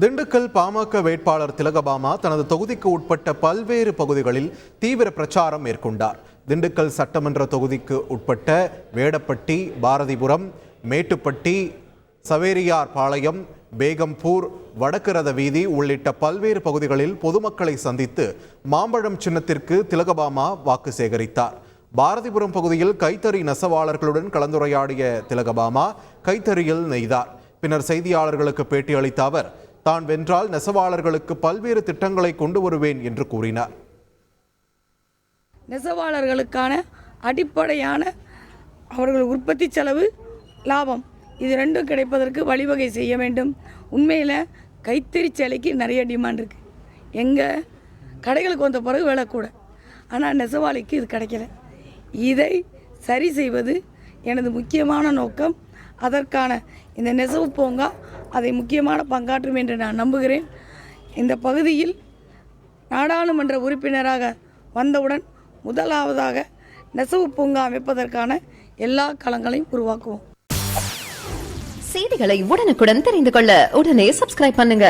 திண்டுக்கல் பாமக வேட்பாளர் திலகபாமா தனது தொகுதிக்கு உட்பட்ட பல்வேறு பகுதிகளில் தீவிர பிரச்சாரம் மேற்கொண்டார். திண்டுக்கல் சட்டமன்ற தொகுதிக்கு உட்பட்ட வேடப்பட்டி பாரதிபுரம் மேட்டுப்பட்டி சவேரியார் பாளையம் பேகம்பூர் வடக்கு ரத வீதி உள்ளிட்ட பல்வேறு பகுதிகளில் பொதுமக்களை சந்தித்து மாம்பழம் சின்னத்திற்கு திலகபாமா வாக்கு சேகரித்தார். பாரதிபுரம் பகுதியில் கைத்தறி நெசவாளர்களுடன் கலந்துரையாடிய திலகபாமா கைத்தறியில் நெய்தார். பின்னர் செய்தியாளர்களுக்கு பேட்டியளித்த அவர் தான் வென்றால் நெசவாளர்களுக்கு பல்வேறு திட்டங்களை கொண்டு வருவேன் என்று கூறினார். நெசவாளர்களுக்கான அடிப்படையான அவர்கள் உற்பத்தி செலவு லாபம் இது ரெண்டும் கிடைப்பதற்கு வழிவகை செய்ய வேண்டும். உண்மையில் கைத்தறி சேலைக்கு நிறைய டிமாண்ட் இருக்குது எங்கள் கடைகளுக்கு வந்த பிறகு விலை கூட. ஆனால் நெசவாளிக்கு இது கிடைக்கல. இதை சரி செய்வது எனது முக்கியமான நோக்கம். அதற்கான இந்த நெசவு பூங்கா அதை முக்கியமான பங்காற்றும் என்று நான் நம்புகிறேன். இந்த பகுதியில் நாடாளுமன்ற உறுப்பினராக வந்தவுடன் முதலாவதாக நெசவு பூங்கா அமைப்பதற்கான எல்லா களங்களையும் உருவாக்குவோம். செய்திகளை உடனுக்குடன் தெரிந்து கொள்ள உடனே சப்ஸ்கிரைப் பண்ணுங்க.